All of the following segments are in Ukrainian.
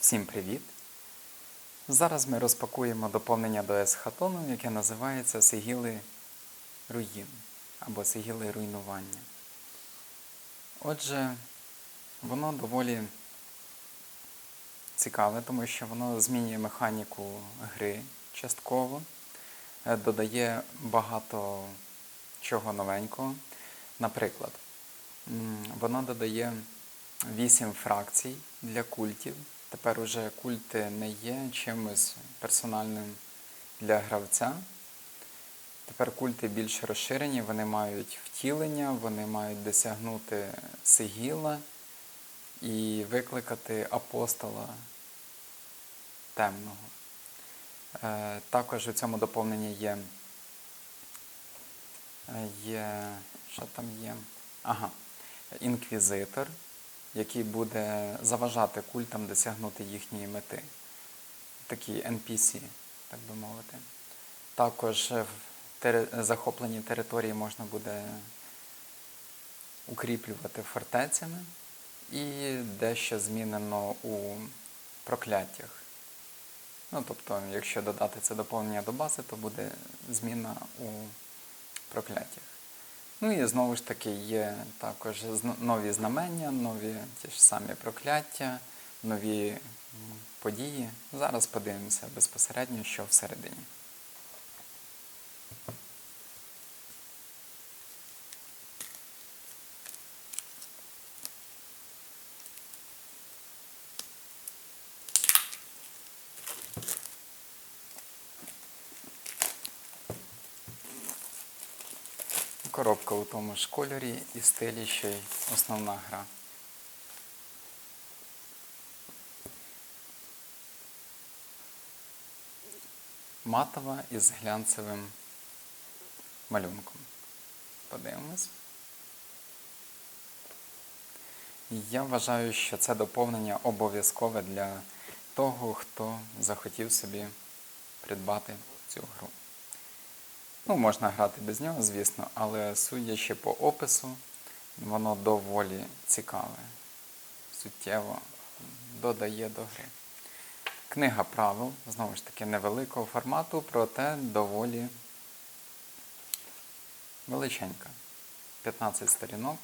Всім привіт! Зараз ми розпакуємо доповнення до есхатону, яке називається Сигіли руїн або Сигіли руйнування. Отже, воно доволі цікаве, тому що воно змінює механіку гри частково, е, додає багато чого новенького. Наприклад, воно додає 8 фракцій для культів. Тепер уже культи не є чимось персональним для гравця. Тепер культи більш розширені, вони мають втілення, вони мають досягнути сигіла і викликати апостола темного. Е, Також у цьому доповненні є, е, є. Що там є? Ага, інквізитор, який буде заважати культам досягнути їхньої мети. Такі NPC, так би мовити. Також в тери- захоплені території можна буде укріплювати фортецями і дещо змінено у прокляттях. Ну, тобто, якщо додати це доповнення до бази, то буде зміна у прокляттях. Ну і знову ж таки є також нові знамення, нові ті ж самі прокляття, нові події. Зараз подивимося безпосередньо, що всередині. Коробка у тому ж кольорі і стилі, що й основна гра. Матова із глянцевим малюнком. Подивимось. Я вважаю, що це доповнення обов'язкове для того, хто захотів собі придбати цю гру. Ну, можна грати без нього, звісно, але судячи по опису, воно доволі цікаве, суттєво додає до гри. Книга правил, знову ж таки, невеликого формату, проте доволі величенька. 15 сторінок.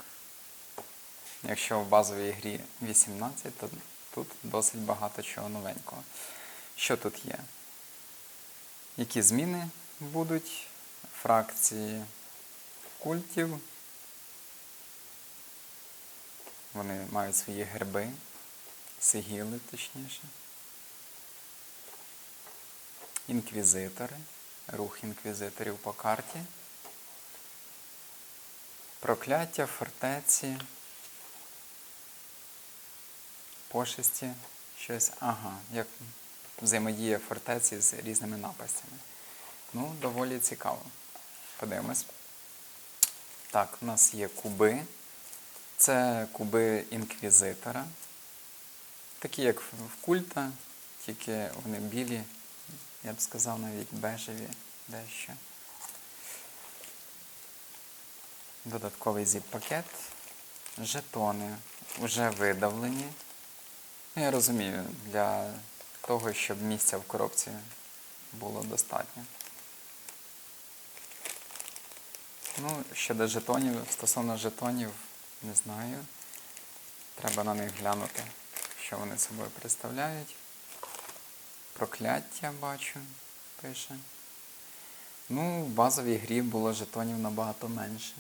Якщо в базовій грі 18, то тут досить багато чого новенького. Що тут є? Які зміни будуть? Фракції культів. Вони мають свої герби, сигіли, точніше. Інквізитори, рух інквізиторів по карті. Прокляття, фортеці. Пошесті, щось. Ага, як взаємодія фортеці з різними напастями. Ну, доволі цікаво. Подивимось. Так, у нас є куби. Це куби інквізитора. Такі, як в культа, тільки вони білі, я б сказав, навіть бежеві дещо. Додатковий зіп-пакет. Жетони вже видавлені. Ну, я розумію, для того, щоб місця в коробці було достатньо. Ну, щодо жетонів, стосовно жетонів, не знаю. Треба на них глянути, що вони собою представляють. Прокляття бачу, пише. Ну, в базовій грі було жетонів набагато менше.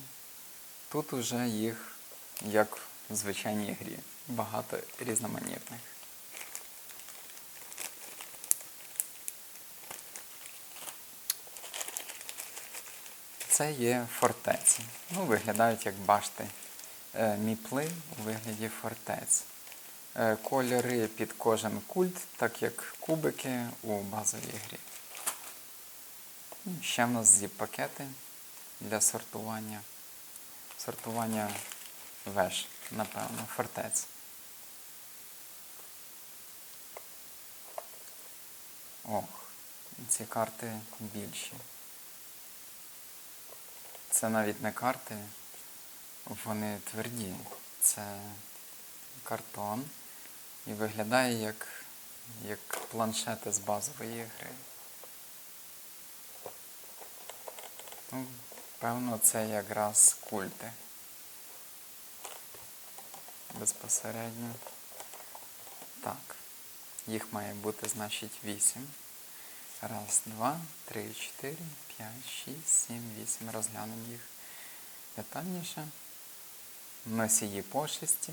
Тут уже їх, як в звичайній грі, багато різноманітних. Це є фортеці. Ну, виглядають як башти е, міпли у вигляді фортець. Е, Кольори під кожен культ, так як кубики у базовій грі. Ще в нас зіп-пакети для сортування. Сортування веж, напевно, фортець. Ох, ці карти більші. Це навіть не карти, вони тверді. Це картон і виглядає як як планшети з базової гри. Ну, певно, це якраз культи. Безпосередньо. Так. Їх має бути, значить, 8. Раз, два, три, чотири, п'ять, шість, сім, вісім. Розглянемо їх детальніше. Носії пошесті.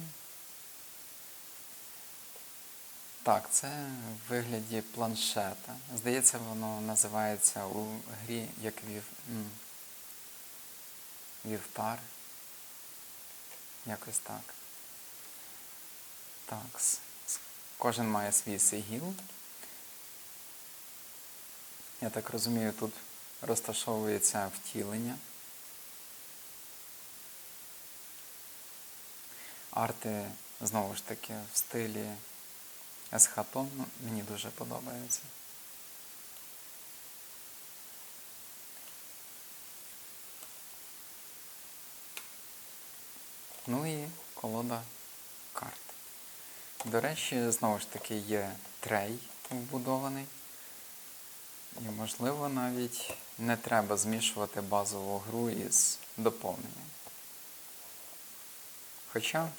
Так, це в вигляді планшета. Здається, воно називається у грі як вів... вівтар. Якось так. Так. Кожен має свій сигіл. Я так розумію, тут розташовується втілення. Арти, знову ж таки, в стилі есхатон ну, мені дуже подобається. Ну і колода карт. До речі, знову ж таки, є трей вбудований. І, можливо, навіть не треба змішувати базову гру із доповненням. Хоча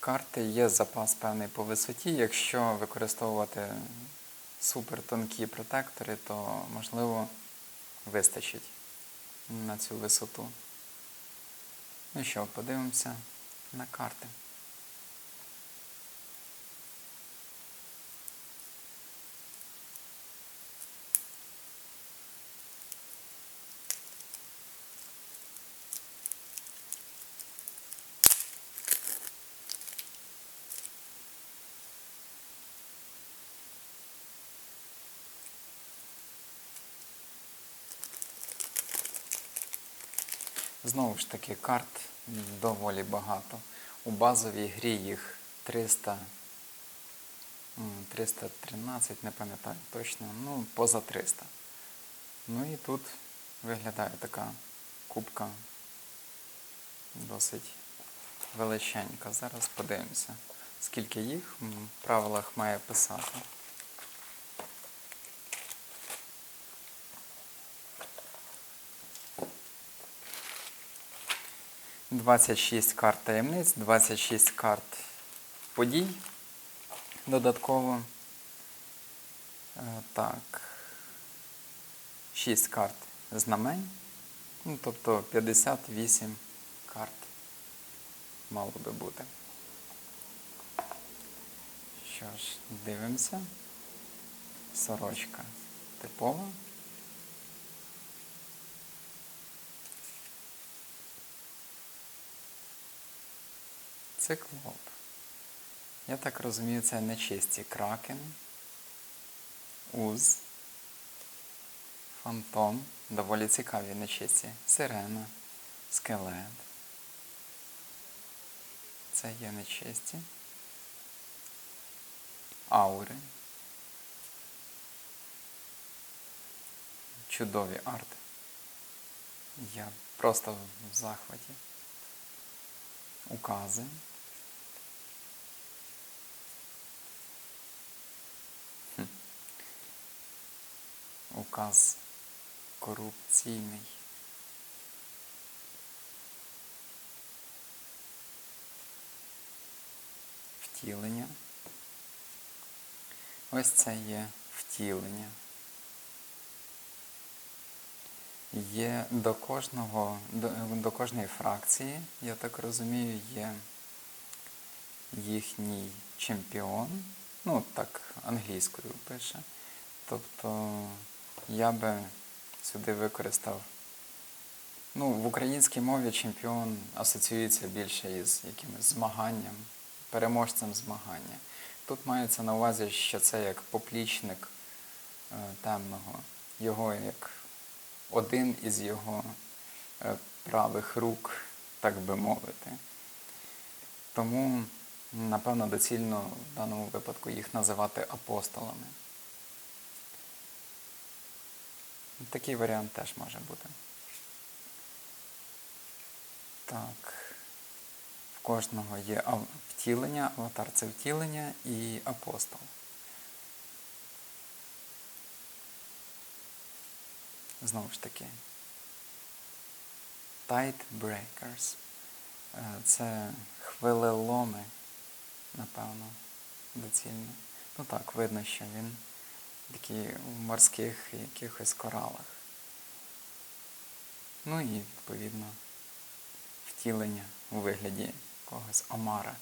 карти є запас певний по висоті. Якщо використовувати супертонкі протектори, то можливо вистачить на цю висоту. Ну що, подивимося на карти. Знову ж таки, карт доволі багато. У базовій грі їх 300, 313, не пам'ятаю точно, ну, поза 300. Ну і тут виглядає така кубка досить величенька. Зараз подивимося, скільки їх в правилах має писати. Двадцять шість карт таємниць, 26 карт подій додатково. Е, Так. 6 карт знамень. Ну, тобто 58 карт мало би бути. Що ж, дивимося. Сорочка типова. Циклоп. Я так розумію, це нечисті кракен, уз, фантом, доволі цікаві нечисті, сирена, скелет. Це є нечисті. Аури. Чудові арти. Я просто в захваті. Укази. Указ корупційний. Втілення. Ось це є втілення. Є до кожного, до, до кожної фракції, я так розумію, є їхній чемпіон. Ну, так, англійською пише. Тобто я би сюди використав. Ну, в українській мові чемпіон асоціюється більше із якимось змаганням, переможцем змагання. Тут мається на увазі, що це як поплічник е, темного, його як один із його е, правих рук, так би мовити. Тому, напевно, доцільно в даному випадку їх називати апостолами. Такий варіант теж може бути. Так. В кожного є втілення, аватар це втілення і апостол. Знову ж таки. Tight breakers. Е, це хвилеломи, напевно, доцільно. Ну так, видно, що він такий в морських якихось коралах. Ну і, відповідно, втілення у вигляді когось омара.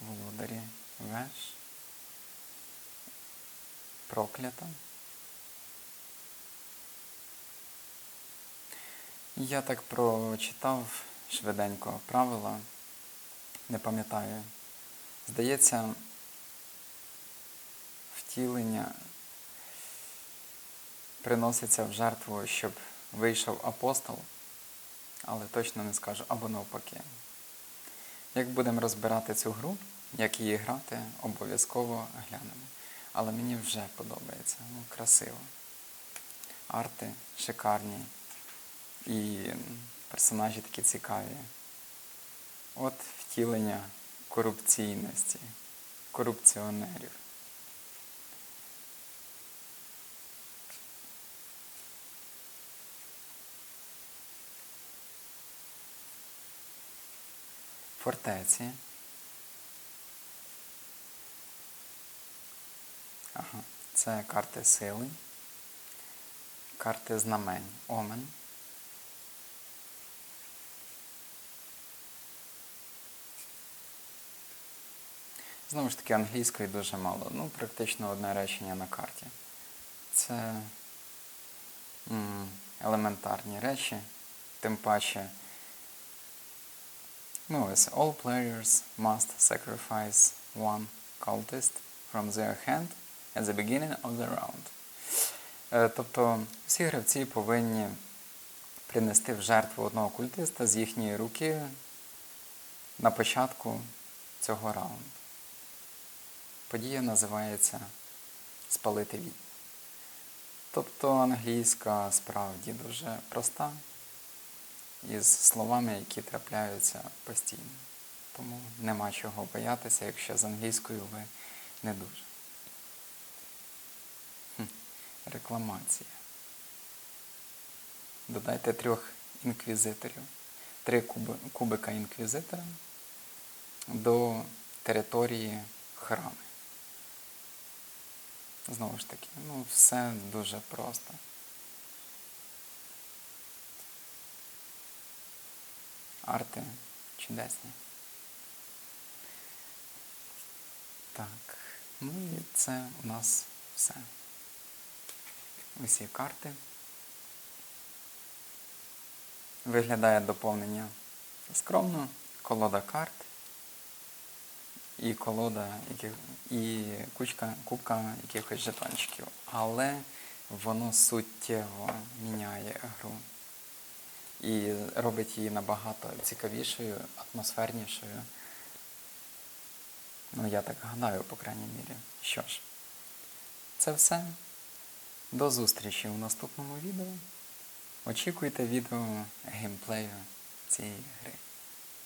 Володарі веш. Проклята. Я так прочитав швиденько правила, не пам'ятаю. Здається, втілення приноситься в жертву, щоб вийшов апостол, але точно не скажу, або навпаки. Як будемо розбирати цю гру, як її грати, обов'язково глянемо. Але мені вже подобається. Ну, красиво. Арти шикарні. І персонажі такі цікаві. От втілення корупційності, корупціонерів. Фортеці. Ага, це карти сили, карти знамень, омен. Знову ж таки, англійської дуже мало. Ну, практично одне речення на карті. Це елементарні речі, тим паче. Ну, ось all players must sacrifice one cultist from their hand at the beginning of the round. Е, Тобто всі гравці повинні принести в жертву одного культиста з їхньої руки на початку цього раунду. Подія називається спалити відьму. Тобто англійська справді дуже проста із словами, які трапляються постійно. Тому нема чого боятися, якщо з англійською ви не дуже. Хм, Рекламація. Додайте трьох інквізиторів, три куби, кубика інквізитора до території храми. Знову ж таки, ну все дуже просто. Арти чудесні. Так, ну і це у нас все. Усі карти. Виглядає доповнення скромно, колода карт і колода і кучка, кубка якихось жетончиків. Але воно суттєво міняє гру і робить її набагато цікавішою, атмосфернішою. Ну, я так гадаю, по крайній мірі. Що ж, це все. До зустрічі у наступному відео. Очікуйте відео геймплею цієї гри.